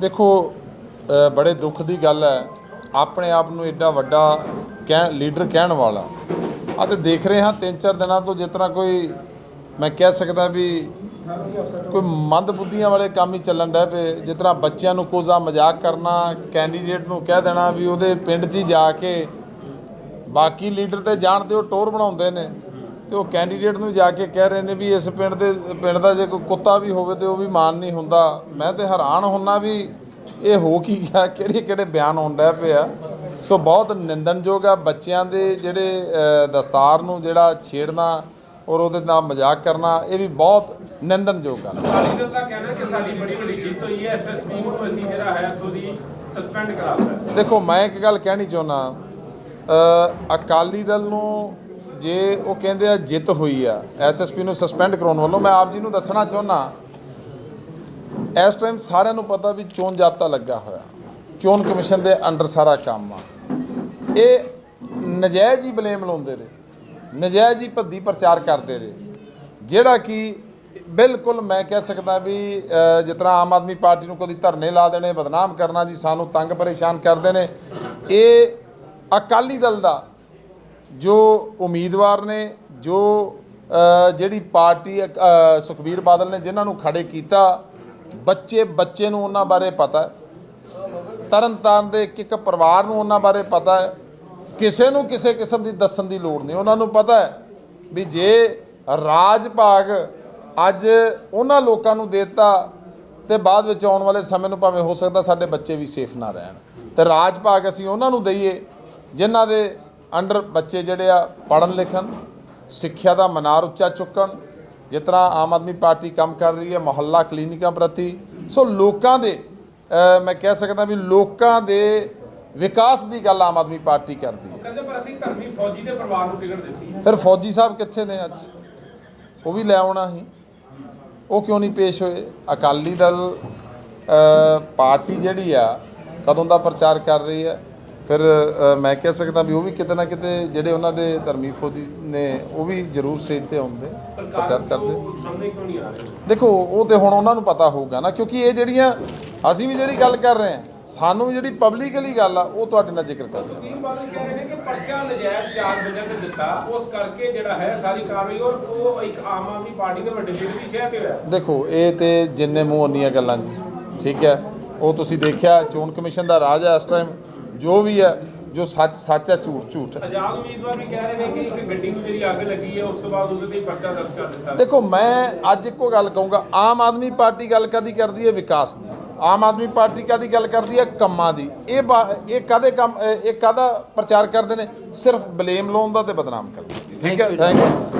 ਦੇਖੋ ਬੜੇ ਦੁੱਖ ਦੀ ਗੱਲ ਹੈ। ਆਪਣੇ ਆਪ ਨੂੰ ਐਡਾ ਵੱਡਾ ਕਹਿ, ਲੀਡਰ ਕਹਿਣ ਵਾਲਾ। ਆ ਤੇ ਦੇਖ ਰਹੇ ਹਾਂ ਤਿੰਨ ਚਾਰ ਦਿਨਾਂ ਤੋਂ ਜਿਸ ਤਰ੍ਹਾਂ ਕੋਈ, ਮੈਂ ਕਹਿ ਸਕਦਾ ਵੀ ਕੋਈ ਮੰਦ ਬੁੱਧੀਆਂ ਵਾਲੇ ਕੰਮ ਹੀ ਚੱਲਣ ਡੈ ਪਏ ਜਿਸ ਤਰ੍ਹਾਂ ਬੱਚਿਆਂ ਨੂੰ ਕੋਜ਼ਾ ਮਜ਼ਾਕ ਕਰਨਾ ਕੈਂਡੀਡੇਟ ਨੂੰ ਕਹਿ ਦੇਣਾ ਵੀ ਉਹਦੇ ਪਿੰਡ 'ਚ ਹੀ ਜਾ ਕੇ ਬਾਕੀ ਲੀਡਰ ਤੇ ਜਾਣਦੇ ਉਹ ਟੋਰ ਬਣਾਉਂਦੇ ਨੇ। ਤੇ ਉਹ ਕੈਂਡੀਡੇਟ ਨੂੰ ਜਾ ਕੇ ਕਹਿ ਰਹੇ ਨੇ ਵੀ ਇਸ ਪਿੰਡ ਦੇ ਪਿੰਡ ਦਾ ਜੇ ਕੋਈ ਕੁੱਤਾ ਵੀ ਹੋਵੇ ਤੇ ਉਹ ਵੀ ਮਾਨ ਨਹੀਂ ਹੁੰਦਾ। ਮੈਂ ਤੇ ਹੈਰਾਨ ਹੁੰਨਾ ਵੀ ਇਹ ਹੋ ਕੀ ਗਿਆ ਕਿਹੜੇ ਕਿਹੜੇ ਬਿਆਨ ਆਉਂਦਾ ਪਿਆ ਸੋ ਬਹੁਤ ਨਿੰਦਣਯੋਗ ਆ ਬੱਚਿਆਂ ਦੇ ਜਿਹੜੇ ਦਸਤਾਰ ਨੂੰ ਜਿਹੜਾ ਛੇੜਨਾ ਔਰ ਉਹਦੇ ਨਾਲ ਮਜ਼ਾਕ ਕਰਨਾ ਇਹ ਵੀ ਬਹੁਤ ਨਿੰਦਣਯੋਗ ਗੱਲ ਹੈ ਅਕਾਲੀ ਦਲ ਦਾ ਕਹਿਣਾ ਹੈ ਕਿ ਸਾਡੀ ਬੜੀ ਵੱਡੀ ਜਿੱਤ ਹੋਈ ਹੈ। ਐਸਐਸਪੀ ਨੂੰ ਅਸੀਂ ਜਿਹੜਾ ਹੈ ਇੱਥੋਂ ਦੀ ਸਸਪੈਂਡ ਕਰਾਤਾ ਹੈ ਦੇਖੋ ਮੈਂ ਇੱਕ ਗੱਲ ਕਹਿਣੀ ਚਾਹੁੰਦਾ ਅਕਾਲੀ ਦਲ ਨੂੰ ਜੇ ਉਹ ਕਹਿੰਦੇ ਆ ਜਿੱਤ ਹੋਈ ਆ ਐਸਐਸਪੀ ਨੂੰ ਸਸਪੈਂਡ ਕਰਾਉਣ ਵੱਲੋਂ ਮੈਂ ਆਪ ਜੀ ਨੂੰ ਦੱਸਣਾ ਚਾਹੁੰਦਾ ਇਸ ਟਾਈਮ ਸਾਰਿਆਂ ਨੂੰ ਪਤਾ ਵੀ ਚੋਣ ਜਾਬਤਾ ਲੱਗਾ ਹੋਇਆ। ਚੋਣ ਕਮਿਸ਼ਨ ਦੇ ਅੰਡਰ ਸਾਰਾ ਕੰਮ ਆ। ਇਹ ਨਜਾਇਜ਼ ਹੀ ਬਲੇਮ ਲਾਉਂਦੇ ਰਹੇ ਨਜਾਇਜ਼ ਹੀ ਭੱਦੀ ਪ੍ਰਚਾਰ ਕਰਦੇ ਰਹੇ। ਜਿਹੜਾ ਕਿ ਬਿਲਕੁਲ ਮੈਂ ਕਹਿ ਸਕਦਾ ਵੀ ਅ, ਜਿਸ ਤਰ੍ਹਾਂ ਆਮ ਆਦਮੀ ਪਾਰਟੀ ਨੂੰ ਕਦੀ ਧਰਨੇ ਲਾ ਦੇਣੇ ਬਦਨਾਮ ਕਰਨਾ ਜੀ ਸਾਨੂੰ ਤੰਗ ਪਰੇਸ਼ਾਨ ਕਰਦੇ ਨੇ ਇਹ ਅਕਾਲੀ ਦਲ ਦਾ ਜੋ ਉਮੀਦਵਾਰ ਨੇ, ਜੋ ਜਿਹੜੀ ਪਾਰਟੀ ਸੁਖਬੀਰ ਬਾਦਲ ਨੇ ਜਿਨ੍ਹਾਂ ਨੂੰ ਖੜੇ ਕੀਤਾ, ਬੱਚੇ ਬੱਚੇ ਨੂੰ ਉਹਨਾਂ ਬਾਰੇ ਪਤਾ ਹੈ। ਤਰਨਤਾਰਨ ਦੇ ਇੱਕ ਇੱਕ ਪਰਿਵਾਰ ਨੂੰ ਉਹਨਾਂ ਬਾਰੇ ਪਤਾ ਹੈ। ਕਿਸੇ ਨੂੰ ਕਿਸੇ ਕਿਸਮ ਦੀ ਦੱਸਣ ਦੀ ਲੋੜ ਨਹੀਂ। ਉਹਨਾਂ ਨੂੰ ਪਤਾ ਹੈ ਵੀ ਜੇ ਰਾਜ ਭਾਗ ਅੱਜ ਉਹਨਾਂ ਲੋਕਾਂ ਨੂੰ ਦੇਤਾ ਤੇ ਬਾਅਦ ਵਿੱਚ ਆਉਣ ਵਾਲੇ ਸਮੇਂ ਨੂੰ ਭਾਵੇਂ ਹੋ ਸਕਦਾ ਸਾਡੇ ਬੱਚੇ ਵੀ ਸੇਫ ਨਾ ਰਹਿਣ। ਤੇ ਰਾਜ ਭਾਗ ਅਸੀਂ ਉਹਨਾਂ ਨੂੰ ਦਈਏ, ਜਿਨ੍ਹਾਂ ਦੇ ਅੰਡਰ ਬੱਚੇ ਜਿਹੜੇ ਆ ਪੜ੍ਹਨ ਲਿਖਣ ਸਿੱਖਿਆ ਦਾ ਮਨਾਰ ਉੱਚਾ ਚੁੱਕਣ ਜਿਸ ਤਰ੍ਹਾਂ ਆਮ ਆਦਮੀ ਪਾਰਟੀ ਕੰਮ ਕਰ ਰਹੀ ਹੈ ਮੁਹੱਲਾ ਕਲੀਨਿਕਾਂ ਪ੍ਰਤੀ। ਸੋ ਲੋਕਾਂ ਦੇ ਮੈਂ ਕਹਿ ਸਕਦਾ ਵੀ ਲੋਕਾਂ ਦੇ ਵਿਕਾਸ ਦੀ ਗੱਲ ਆਮ ਆਦਮੀ ਪਾਰਟੀ ਕਰਦੀ ਹੈ। ਕਹਿੰਦੇ ਪਰ ਅਸੀਂ ਧਰਮੀ ਫੌਜੀ ਦੇ ਪਰਿਵਾਰ ਨੂੰ ਟਿਕਟ ਦਿੱਤੀ ਫਿਰ ਫੌਜੀ ਸਾਹਿਬ ਕਿੱਥੇ ਨੇ ਅੱਜ? ਉਹ ਵੀ ਲੈ ਆਉਣਾ ਸੀ। ਉਹ ਕਿਉਂ ਨਹੀਂ ਪੇਸ਼ ਹੋਏ? ਅਕਾਲੀ ਦਲ ਪਾਰਟੀ ਜਿਹੜੀ ਆ ਕਦੋਂ ਦਾ ਪ੍ਰਚਾਰ ਕਰ ਰਹੀ ਹੈ? ਫਿਰ ਮੈਂ ਕਹਿ ਸਕਦਾ ਵੀ ਉਹ ਵੀ ਕਿਤੇ ਨਾ ਕਿਤੇ ਜਿਹੜੇ ਉਹਨਾਂ ਦੇ ਧਰਮੀ ਫੌਜੀ ਨੇ ਉਹ ਵੀ ਜ਼ਰੂਰ ਸਟੇਜ ਤੇ ਆਉਂਦੇ ਪ੍ਰਚਾਰ ਕਰਦੇ। ਦੇਖੋ ਉਹ ਤੇ ਹੁਣ ਉਹਨਾਂ ਨੂੰ ਪਤਾ ਹੋਊਗਾ ਨਾ ਕਿਉਂਕਿ ਇਹ ਜਿਹੜੀਆਂ ਅਸੀਂ ਵੀ ਜਿਹੜੀ ਗੱਲ ਕਰ ਰਹੇ ਹਾਂ ਸਾਨੂੰ ਵੀ ਜਿਹੜੀ ਪਬਲਿਕਲੀ ਗੱਲ ਆ ਉਹ ਤੁਹਾਡੇ ਨਾਲ ਜ਼ਿਕਰ ਕਰ ਰਹੇ ਸੁਖਬੀਰ ਬਾਦਲ ਕਹਿ ਰਹੇ ਨੇ ਕਿ ਪਰਚਾ ਨਜਾਇਜ਼ ਚਾਰ ਬੰਦਿਆਂ ਤੇ ਦਿੱਤਾ ਉਸ ਕਰਕੇ ਜਿਹੜਾ ਹੈ ਸਾਰੀ ਕਾਰਵਾਈ ਔਰ ਉਹ ਇੱਕ ਆਮ ਆਦਮੀ ਪਾਰਟੀ ਦੇ ਵੱਡੇ ਲੀਡਰ ਦੀ ਸ਼ਹਿ ਤੇ ਹੋਇਆ। ਦੇਖੋ ਇਹ ਤੇ ਜਿੰਨੇ ਮੂੰਹ ਉਨੀਆਂ ਗੱਲਾਂ ਜੀ ਠੀਕ ਹੈ? ਉਹ ਤੁਸੀਂ ਦੇਖਿਆ ਚੋਣ ਕਮਿਸ਼ਨ ਦਾ ਰਾਜ ਹੈ ਇਸ ਟਾਈਮ ਜੋ ਵੀ ਹੈ ਜੋ ਸੱਚ ਸੱਚ ਹੈ ਝੂਠ ਝੂਠ ਹੈ। ਆਜ਼ਾਦ ਉਮੀਦਵਾਰ ਵੀ ਕਹਿ ਰਹੇ ਨੇ ਕਿ ਇੱਕ ਗੱਡੀ ਨੂੰ ਜਿਹੜੀ ਅੱਗ ਲੱਗੀ ਹੈ ਉਸ ਤੋਂ ਬਾਅਦ ਉਹਦੇ ਤੇ ਪਰਚਾ ਦਰਜ ਕਰ ਦਿੱਤਾ ਦੇਖੋ ਮੈਂ ਅੱਜ ਇੱਕੋ ਗੱਲ ਕਹੂੰਗਾ ਆਮ ਆਦਮੀ ਪਾਰਟੀ ਗੱਲ ਕਦੀ ਕਰਦੀ ਹੈ? ਵਿਕਾਸ ਦੀ। ਆਮ ਆਦਮੀ ਪਾਰਟੀ ਕਦੀ ਗੱਲ ਕਰਦੀ ਹੈ? ਕੰਮਾਂ ਦੀ। ਇਹ ਇਹ ਕਾਦੇ ਕੰਮ ਇਹ ਕਾਦਾ ਪ੍ਰਚਾਰ ਕਰਦੇ ਨੇ? ਸਿਰਫ ਬਲੇਮ ਲਾਉਣ ਦਾ ਤੇ ਬਦਨਾਮ ਕਰਨ ਦਾ। ਠੀਕ ਹੈ? Thank you